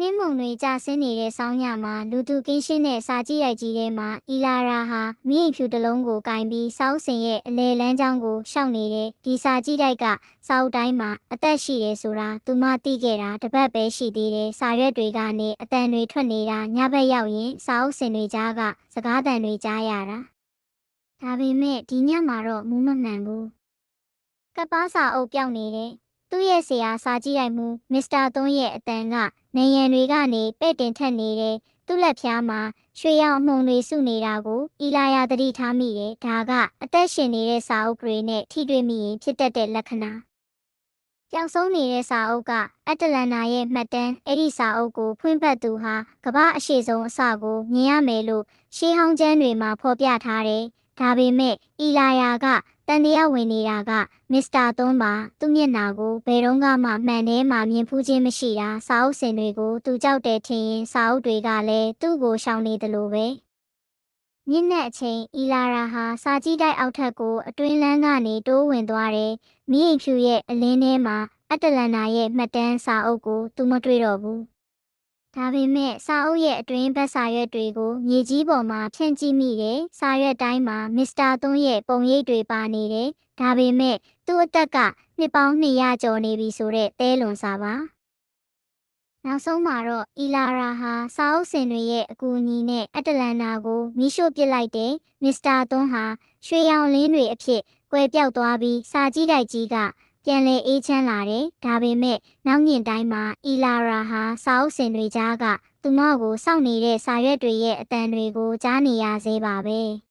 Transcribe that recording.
နှင်းမုံတွေကြဆင်းနေတဲ့ဆောင်းညမှာလူသူကင်းရှင်းတဲ့စာကြည့်ရိုက်ကြီးထဲမှာအီလာရာဟာမိအိမ်ဖြူတစ်လုံးကိုကင်ပြီးစောက်စင်ရဲ့အလဲလန်းချောင်းကိုရှောက်နေတဲ့ဒီစာကြည့်ရိုက်ကစောက်တိုင်းမှာအသက်ရှိတယ်ဆိုတာသူမသိခဲ့တာတစ်ပတ်ပဲရှိသေးတယ်စာရွက်တွေကနေအတန်တွေထွက်နေတာညဘက်ရောက်ရင်စာအုပ်စင်တွေကြားကစကားတန်တွေကြားရတာဒါပေမဲ့ဒီညမှာတော့မူးမမှန်ဘူးကပ်ပါစာအုပ်ပြောင်းနေတယ် သူ့ရဲ့ဆရာစာကြည့်ရိုက်မှုမစ္စတာသွန်းရဲ့အတန်ကနေရန်တွေကနေပဲ့တင်ထက်နေတယ်သူ့လက်ဖျားမှာရွှေရောင်အမှုန်တွေစုနေတာကိုအီလာယာသတိထားမိတယ်ဒါကအသက်ရှင်နေတဲ့စာအုပ်တွေနဲ့ထိတွေ့မိရင်ဖြစ်တတ်တဲ့လက္ခဏာပျောက်ဆုံးနေတဲ့စာအုပ်ကအတလန်နာရဲ့မှတ်တမ်းအဲ့ဒီစာအုပ်ကိုဖွင့်ဖတ်သူဟာကမ္ဘာအရှိဆုံးအစကိုမြင်ရမယ်လို့ရှေးဟောင်းကျမ်းတွေမှာဖော်ပြထားတယ် ဒါပေမဲ့အီလာယာကတန်တရားဝင်နေတာကမစ္စတာသွန်းပါသူ့မျက်နှာကိုဘယ်တော့မှမှန်ထဲမှာမြင်ဖူးခြင်းမရှိတာစာအုပ်စင်တွေကိုသူကြောက်တယ်ထင်ရင်စာအုပ်တွေကလည်းသူ့ကိုရှောင်နေတယ်လို့ပဲညနေအချိန်အီလာရာဟာစာကြည့်တိုက်အောက်ထက်ကိုအတွင်းလန်းကနေတိုးဝင်သွားတယ်မိအိမ်ဖြူရဲ့အလင်းထဲမှာအတလန်နာရဲ့မှတ်တမ်းစာအုပ်ကိုသူမတွေ့တော့ဘူး ဒါပေမဲ့စာအုပ်ရဲ့အတွင်းဘက်စာရွက်တွေကိုမြေကြီးပေါ်မှာဖြန့်ကြည့်မိတယ်။စာရွက်တိုင်းမှာမစ္စတာသွန်းရဲ့ပုံရိပ်တွေပါနေတယ်။ဒါပေမဲ့သူ့အသက်ကနှစ်ပေါင်း200ကျော်နေပြီဆိုတဲ့တဲလွန်စာပါ။နောက်ဆုံးမှာတော့အီလာရာဟာစာအုပ်စင်တွေရဲ့အကူအညီနဲ့အတလန်နာကိုမိရှို့ပစ်လိုက်တယ်။မစ္စတာသွန်းဟာရွှေရောင်လင်းတွေအဖြစ်ကွယ်ပြောက်သွားပြီးစာကြည့်တိုက်ကြီးက ပြန်လဲအေးချမ်းလာတယ်။ဒါပေမဲ့နောက်ညင်တိုင်းမှာအီလာရာဟာစာအုပ်စင်တွေကြားကသူမကိုစောင့်နေတဲ့စာရွက်တွေရဲ့အတန်တွေကိုကြားနေရသေးပါပဲ။